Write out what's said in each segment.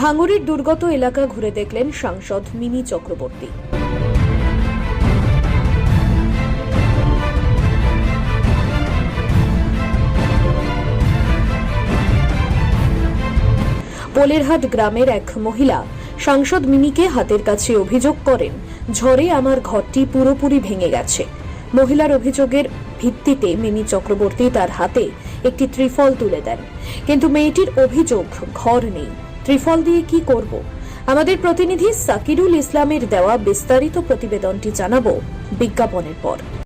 ভাঙড়ের দুর্গত এলাকা ঘুরে দেখলেন সাংসদ মিমি চক্রবর্তী। পোলেরহাট গ্রামের এক মহিলা সাংসদ মিমিকে হাতের কাছে অভিযোগ করেন, ঝড়ে আমার ঘরটি পুরোপুরি ভেঙে গেছে। মহিলার অভিযোগের ভিত্তিতে মিমি চক্রবর্তী তার হাতে একটি ত্রিফল তুলে দেন। কিন্তু মেয়েটির অভিযোগ, ঘর নেই। ত্রিফল দিয়ে কি করব? আমাদের প্রতিনিধি সাকিরুল ইসলামের দেওয়া বিস্তারিত প্রতিবেদনটি জানাব বিজ্ঞাপনের পর।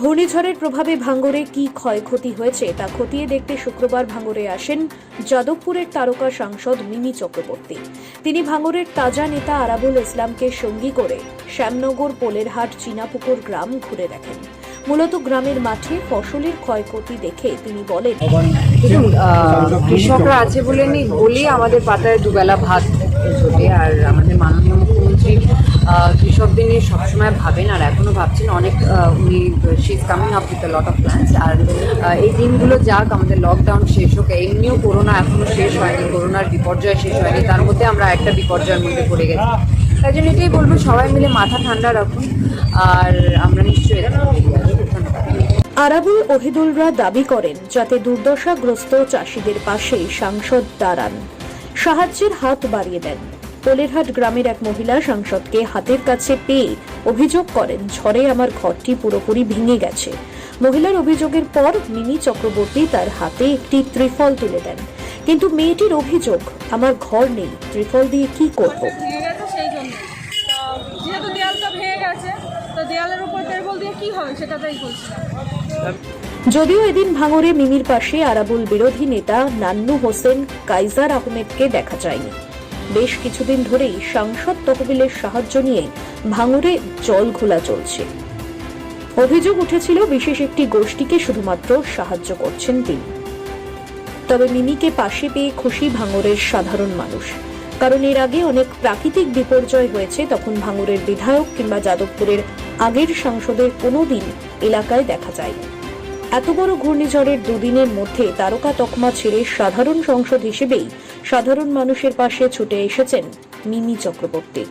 ঘূর্ণিঝড়ের প্রভাবে ভাঙরে কি ক্ষয়ক্ষতি হয়েছে তা খতিয়ে দেখতে শুক্রবার ভাঙরে আসেন যাদবপুরের তারকা সাংসদ মিমি চক্রবর্তী। তিনি ভাঙরের তাজা নেতা আরাবুল ইসলামকে সঙ্গী করে শ্যামনগর, পোলেরহাট, চীনাপুকুর গ্রাম ঘুরে দেখেন। মূলত গ্রামের মাঠে ফসলের ক্ষয়ক্ষতি দেখে তিনি বলেন কৃষকরা আছে বলে নি বলেই আমাদের পাতায় দুবেলা ভাত আর আমাদের নিয়ে সবসময় ভাবেন আর এখনও ভাবছেন অনেক উনি she is coming up with lot of plans আর এই দিনগুলো যাক, আমাদের লকডাউন শেষ হোক, এমনিও করোনা এখনও শেষ হয়নি করোনার বিপর্যয় শেষ হয়নি, তার মধ্যে আমরা একটা বিপর্যয়ের মধ্যে পড়ে গেছি। তাই জন্য এটাই বলব, সবাই মিলে মাথা ঠান্ডা রাখুন আর আমরা নিশ্চয়ই আরাবুল ওহিদুলরা দাবি করেন যাতে দুর্দশাগ্রস্ত চাষিদের পাশে সাংসদ দাঁড়ান। সাহায্যের হাত বাড়িয়ে দেন। পোলেরহাট গ্রামের এক মহিলা সাংসদকে হাতের কাছে পেয়ে অভিযোগ করেন ঝড়ে আমার ঘরটি পুরোপুরি ভেঙে গেছে। মহিলার অভিযোগের পর মিনি চক্রবর্তী তার হাতে একটি ত্রিফল তুলে দেন। কিন্তু মেয়েটির অভিযোগ আমার ঘর নেই ত্রিফল দিয়ে কি করব? ভেঙে গেছে সেই জন্য। তো যেহেতু দেয়ালটা ভেঙে গেছে তো দেয়ালের উপর টেবল দিয়ে কি হবে সেটাতেই বলছিলাম যদিও এদিন ভাঙরে মিমির পাশে আরাবুল বিরোধী নেতা নান্নু হোসেন কাইজার আহমেদকে দেখা যায়নি। বেশ কিছুদিন ধরেই সাংসদ তহবিলের সাহায্য নিয়ে ভাঙরে জল ঘোলা চলছে। অভিযোগ উঠেছিল, বিশেষ একটি গোষ্ঠীকে শুধুমাত্র সাহায্য করছেন তিনি। তবে মিমিকে পাশে পেয়ে খুশি ভাঙরের সাধারণ মানুষ। কারণ এর আগে অনেক প্রাকৃতিক বিপর্যয় হয়েছে, তখন ভাঙরের বিধায়ক কিংবা যাদবপুরের আগের সাংসদের কোনোদিন এলাকায় দেখা যায়নি। এত বড় ঘূর্ণিঝড়ের দুদিনের মধ্যে তারকা তকমা ছেড়ে সাধারণ সংসদ হিসেবেই সাধারণ মানুষের পাশে ছুটে এসেছেন মিমি চক্রবর্তী।